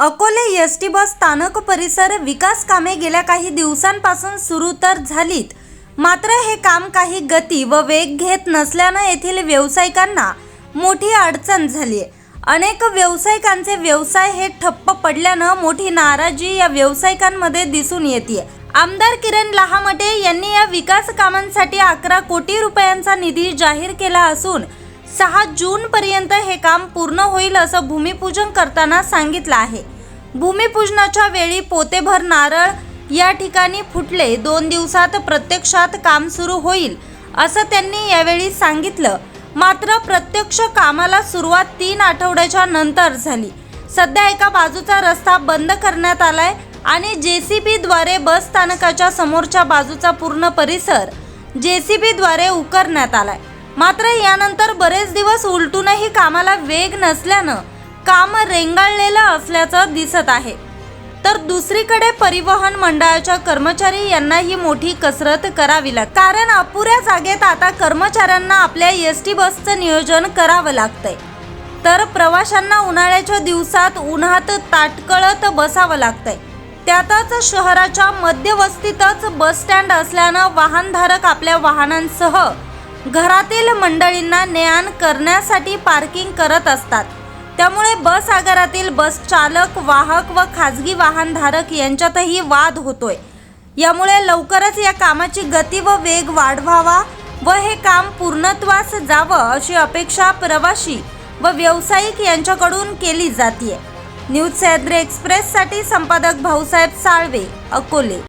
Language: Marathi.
अकोले एस टी बस स्थानक परिसर विकास कामे गेल्या काही दिवसांपासून सुरू तर झालीत. मात्र हे काम काही गती व वेग घेत नसल्यानं येथील व्यावसायिकांना मोठी अडचण झाली. आहे अनेक व्यावसायिकांचे व्यवसाय हे ठप्प पडल्यानं मोठी नाराजी या व्यावसायिकांमध्ये दिसून येते. आमदार किरण लहामटे यांनी या विकास कामांसाठी अकरा कोटी रुपयांचा निधी जाहीर केला असून सहा जून पर्यंत हे काम पूर्ण होईल असं भूमिपूजन करताना सांगितलं आहे. भूमिपूजनाच्या वेळी पोतेभर नारळ या ठिकाणी फुटले. दोन दिवसात प्रत्यक्षात काम सुरू होईल असं त्यांनी यावेळी सांगितलं. मात्र प्रत्यक्ष कामाला सुरुवात तीन आठवड्याच्या नंतर झाली. सध्या एका बाजूचा रस्ता बंद करण्यात आलाय आणि जे सी बीद्वारे बस स्थानकाच्या समोरच्या बाजूचा पूर्ण परिसर जे सी बीद्वारे उकरण्यात आलाय. मात्र यानंतर बरेच दिवस उलटूनही कामाला वेग नसल्यानं काम रेंगाळलेलं असल्याचं दिसत आहे. तर दुसरीकडे परिवहन मंडळाच्या कर्मचारी यांना ही मोठी कसरत करावी लागते. कारण अपुऱ्या जागेत आता कर्मचाऱ्यांना आपल्या एस टी बसचं नियोजन करावं लागतंय. तर प्रवाशांना उन्हाळ्याच्या दिवसात उन्हात ताटकळत बसावं लागतंय. त्यातच शहराच्या मध्यवस्तीतच बस स्टँड असल्यानं वाहनधारक आपल्या वाहनांसह घरातील मंडळींना ने आण करण्यासाठी पार्किंग करत असतात. त्यामुळे बस आगारातील बस चालक वाहक व खाजगी वाहनधारक यांच्यातही वाद होतोय. यामुळे लवकरच या कामाची गती व वेग वाढवावा व हे काम पूर्णत्वास जावं अशी अपेक्षा प्रवाशी व व्यावसायिक यांच्याकडून केली जाते न्यूज सह्याद्री एक्सप्रेससाठी संपादक भाऊसाहेब साळवे अकोले.